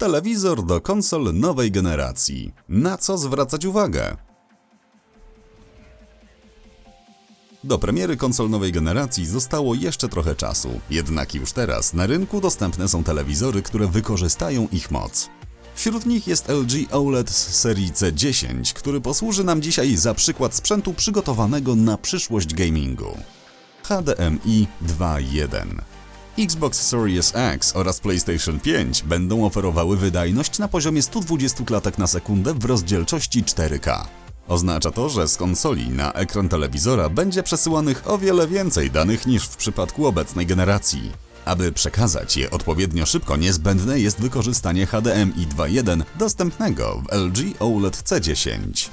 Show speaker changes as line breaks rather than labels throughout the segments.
Telewizor do konsol nowej generacji. Na co zwracać uwagę? Do premiery konsol nowej generacji zostało jeszcze trochę czasu, jednak już teraz na rynku dostępne są telewizory, które wykorzystają ich moc. Wśród nich jest LG OLED z serii C10, który posłuży nam dzisiaj za przykład sprzętu przygotowanego na przyszłość gamingu. HDMI 2.1 Xbox Series X oraz PlayStation 5 będą oferowały wydajność na poziomie 120 klatek na sekundę w rozdzielczości 4K. Oznacza to, że z konsoli na ekran telewizora będzie przesyłanych o wiele więcej danych niż w przypadku obecnej generacji. Aby przekazać je odpowiednio szybko, niezbędne jest wykorzystanie HDMI 2.1 dostępnego w LG OLED C10.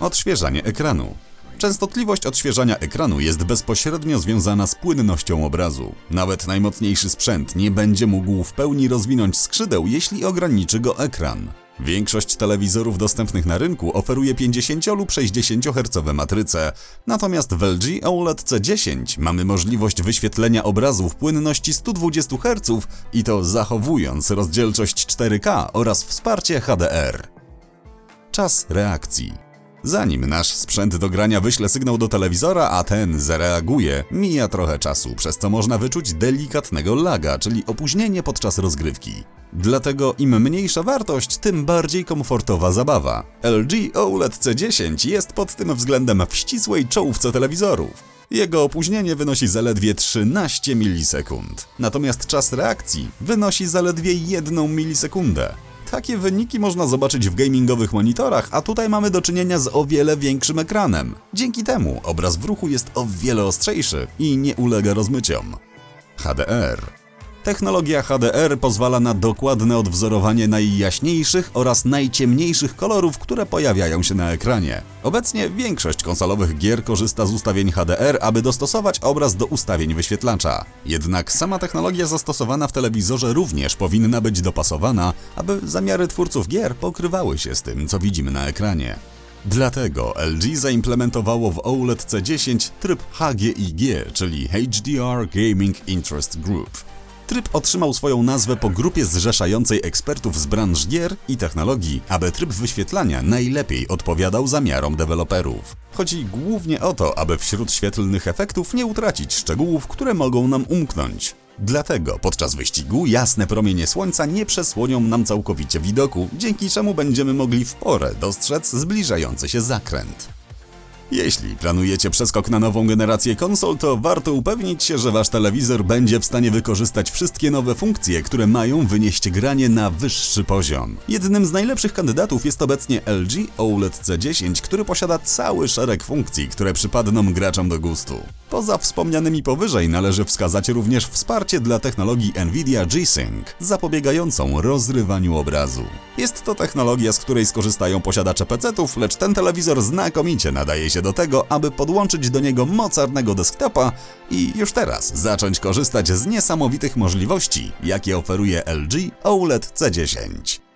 Odświeżanie ekranu. Częstotliwość odświeżania ekranu jest bezpośrednio związana z płynnością obrazu. Nawet najmocniejszy sprzęt nie będzie mógł w pełni rozwinąć skrzydeł, jeśli ograniczy go ekran. Większość telewizorów dostępnych na rynku oferuje 50 lub 60 Hz matryce, natomiast w LG OLED C10 mamy możliwość wyświetlenia obrazu w płynności 120 Hz i to zachowując rozdzielczość 4K oraz wsparcie HDR. Czas reakcji. Zanim nasz sprzęt do grania wyśle sygnał do telewizora, a ten zareaguje, mija trochę czasu, przez co można wyczuć delikatnego laga, czyli opóźnienie podczas rozgrywki. Dlatego im mniejsza wartość, tym bardziej komfortowa zabawa. LG OLED C10 jest pod tym względem w ścisłej czołówce telewizorów. Jego opóźnienie wynosi zaledwie 13 milisekund, natomiast czas reakcji wynosi zaledwie 1 milisekundę. Takie wyniki można zobaczyć w gamingowych monitorach, a tutaj mamy do czynienia z o wiele większym ekranem. Dzięki temu obraz w ruchu jest o wiele ostrzejszy i nie ulega rozmyciom. HDR Technologia HDR pozwala na dokładne odwzorowanie najjaśniejszych oraz najciemniejszych kolorów, które pojawiają się na ekranie. Obecnie większość konsolowych gier korzysta z ustawień HDR, aby dostosować obraz do ustawień wyświetlacza. Jednak sama technologia zastosowana w telewizorze również powinna być dopasowana, aby zamiary twórców gier pokrywały się z tym, co widzimy na ekranie. Dlatego LG zaimplementowało w OLED C10 tryb HGIG, czyli HDR Gaming Interest Group. Tryb otrzymał swoją nazwę po grupie zrzeszającej ekspertów z branż gier i technologii, aby tryb wyświetlania najlepiej odpowiadał zamiarom deweloperów. Chodzi głównie o to, aby wśród świetlnych efektów nie utracić szczegółów, które mogą nam umknąć. Dlatego podczas wyścigu jasne promienie słońca nie przesłonią nam całkowicie widoku, dzięki czemu będziemy mogli w porę dostrzec zbliżający się zakręt. Jeśli planujecie przeskok na nową generację konsol, to warto upewnić się, że wasz telewizor będzie w stanie wykorzystać wszystkie nowe funkcje, które mają wynieść granie na wyższy poziom. Jednym z najlepszych kandydatów jest obecnie LG OLED C10, który posiada cały szereg funkcji, które przypadną graczom do gustu. Poza wspomnianymi powyżej należy wskazać również wsparcie dla technologii Nvidia G-Sync, zapobiegającą rozrywaniu obrazu. Jest to technologia, z której skorzystają posiadacze PC-ów, lecz ten telewizor znakomicie nadaje się do tego, aby podłączyć do niego mocarnego desktopa i już teraz zacząć korzystać z niesamowitych możliwości, jakie oferuje LG OLED C10.